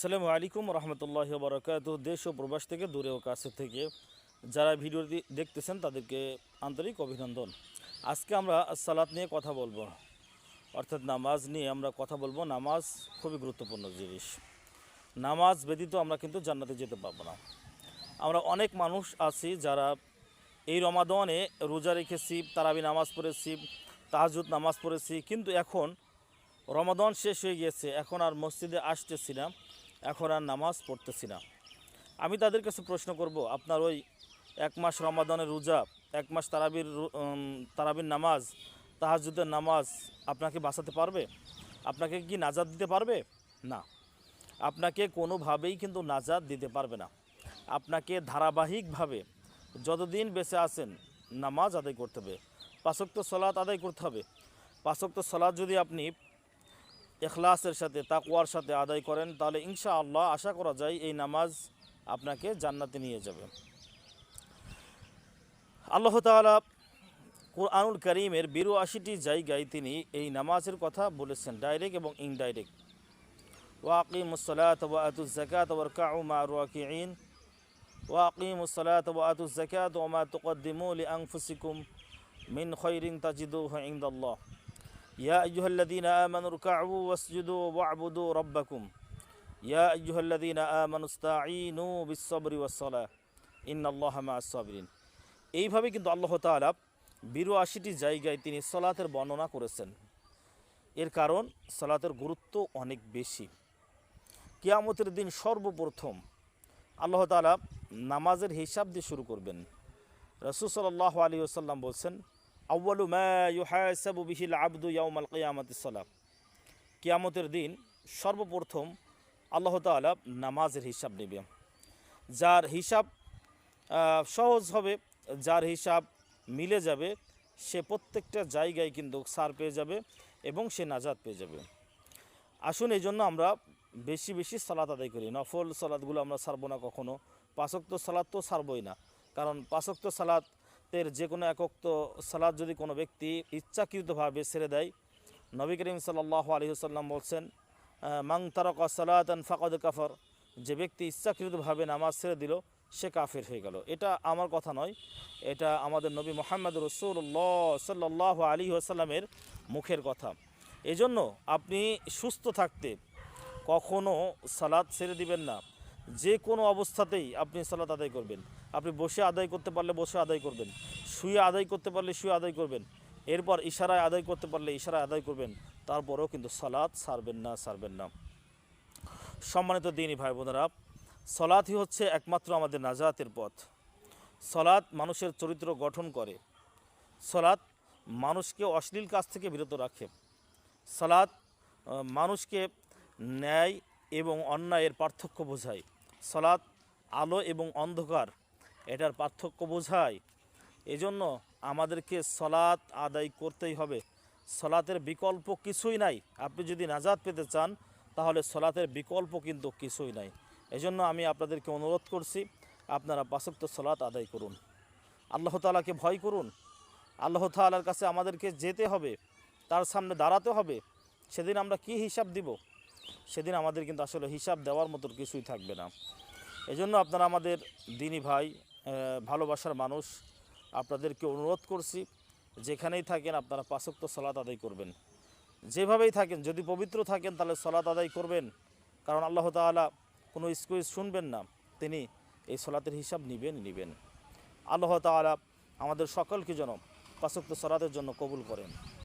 আসসালামু আলাইকুম রহমতুল্লাহ বরকাত দেশ ও প্রবাস থেকে, দূরে ও কাছে থেকে যারা ভিডিওটি দেখতেছেন, তাদেরকে আন্তরিক অভিনন্দন। আজকে আমরা সালাত নিয়ে কথা বলব। অর্থাৎ নামাজ নিয়ে আমরা কথা বলব। নামাজ খুবই গুরুত্বপূর্ণ জিনিস। নামাজ ব্যতীত আমরা কিন্তু জান্নাতে যেতে পারব না। আমরা অনেক মানুষ আছি যারা এই রমাদনে রোজা রেখেছি, তারাবি নামাজ পড়েছি তাহাজুদ নামাজ পড়েছি, কিন্তু এখন রমাদন শেষ হয়ে গিয়েছে। এখন আর মসজিদে আসতেছি না। এখন আর নামাজ পড়তেছি না। আমি তাদের কাছে প্রশ্ন করব, আপনার ওই এক মাস রমাদানের রোজা, এক মাস তারাবির তারাবির নামাজ তাহাজুদের নামাজ আপনাকে বাঁচাতে পারবে? আপনাকে কি নাজাদ দিতে পারবে? না। আপনাকে কোনোভাবেই কিন্তু নাজাদ দিতে পারবে না। আপনাকে ধারাবাহিকভাবে যতদিন বেঁচে আছেন নামাজ আদায় করতে হবে। পাঁচক্ত সলাৎ আদায় করতে হবে। পাঁচক্ত সলাৎ যদি আপনি এখলাসের সাথে, তাকওয়ার সাথে আদায় করেন, তাহলে ইনশা আল্লাহ আশা করা যায় এই নামাজ আপনাকে জান্নাতে নিয়ে যাবে। আল্লাহ তাআলা কোরআনুল করিমের আশিটি জায়গায় তিনি এই নামাজের কথা বলেছেন, ডাইরেক্ট এবং ইনডাইরেক্ট। ওয়াকিম সালাত ওয়া আতু জাকাত ওয়ারকাউ মা রাকিঈন। ওয়াকিম সালাত ওয়া আতু জাকাত ওয়া মা তুকদ্দিমু লিআনফুসিকুম মিন খাইরিন তাজিদুহু ইনদাল্লাহ। يا أيها الذين آمنوا اركعوا واسجدوا واعبدوا ربكم يا أيها الذين آمنوا استعينوا بالصبر والصلاة إن الله مع الصابرين এইভাবে কিন্তু আল্লাহ তাআলা বিরু আশিটি জায়গায় তিনি সলাতের বর্ণনা করেছেন এর কারণ সলাতের গুরুত্ব অনেক বেশি কিয়ামতের দিন সর্বপ্রথম আল্লাহ তাআলা নামাজের হিসাব দিয়ে শুরু করবেন রসুল সাল্লাহ আলী আসাল্লাম বলছেন আউ্বালু মা ইউহাসাবু বিহিল আবদু ইয়াউমাল কিয়ামতি সালাম কিয়ামতের দিন সর্বপ্রথম আল্লাহ তাআলা নামাজের হিসাব নেবে যার হিসাব সহজ হবে, যার হিসাব মিলে যাবে, সে প্রত্যেকটা জায়গায় কিন্তু সার পেয়ে যাবে এবং সে নাজাদ পেয়ে যাবে। আসুন এই জন্য আমরা বেশি বেশি সালাত আদায় করি। নফল সালাদগুলো আমরা সারবো না কখনো পাঁচক্ত সালাদ তো সারবই না। কারণ পাঁচক্ত সালাতের যে কোনো একক্ত সালাদ যদি কোনো ব্যক্তি ইচ্ছাকৃতভাবে ছেড়ে দেয়, নবী করিম সাল্লাহ আলহিহাল্লাম বলছেন মাং তারকা সালাতান ফাকাদ কাফর যে ব্যক্তি ইচ্ছাকৃতভাবে নামাজ ছেড়ে দিল, সে কাফের হয়ে গেল। এটা আমার কথা নয়, এটা আমাদের নবী মোহাম্মদ রসুল্লাহ সাল্লাহ আলী আসাল্লামের মুখের কথা। এজন্য আপনি সুস্থ থাকতে কখনো সালাদ ছেড়ে দিবেন না, যে কোনো অবস্থাতেই আপনি সালাদ আদায় করবেন। আপনি বসে আদায় করতে পারলে বসে আদায় করবেন, শুয়ে আদায় করতে পারলে শুয়ে আদায় করবেন, এরপর ইশারায় আদায় করতে পারলে ইশারায় আদায় করবেন, তারপরেও কিন্তু সালাদ সারবেন না সারবেন না। সম্মানিত দিনই ভাই বোনেরা সলাৎই হচ্ছে একমাত্র আমাদের নাজাতের পথ। সলাৎ মানুষের চরিত্র গঠন করে। সলাৎ মানুষকে অশ্লীল কাজ থেকে বিরত রাখে। সালাদ মানুষকে ন্যায় এবং অন্যায়ের পার্থক্য বোঝায়। সালাদ আলো এবং অন্ধকার এটার পার্থক্য বোঝায়। এজন্য আমাদেরকে সলাৎ আদায় করতেই হবে। সলাতের বিকল্প কিছুই নাই। আপনি যদি নাজাদ পেতে চান, তাহলে সলাতের বিকল্প কিন্তু কিছুই নাই। এজন্য আমি আপনাদেরকে অনুরোধ করছি, আপনারা পাঁচক্ত সলাৎ আদায় করুন। আল্লাহ তালাকে ভয় করুন। আল্লাহ তালার কাছে আমাদেরকে যেতে হবে, তার সামনে দাঁড়াতে হবে। সেদিন আমরা কি হিসাব দিব? সেদিন আমাদের কিন্তু আসলে হিসাব দেওয়ার মতো কিছুই থাকবে না। এজন্য আপনারা আমাদের দিনী ভাই ভালোবাসার মানুষ আপনাদেরকে অনুরোধ করছি, যেখানেই থাকেন আপনারা পাঁচক্ত সলাত আদায় করবেন। যেভাবেই থাকেন, যদি পবিত্র থাকেন, তাহলে সলাত আদায় করবেন। কারণ আল্লাহ তাআলা কোনো স্কুইজ শুনবেন না, তিনি এই সলাতের হিসাব নিবেন নিবেন। আল্লাহ তাআলা আমাদের সকলকে যেন পাঁচক্ত সলাতের জন্য কবুল করেন।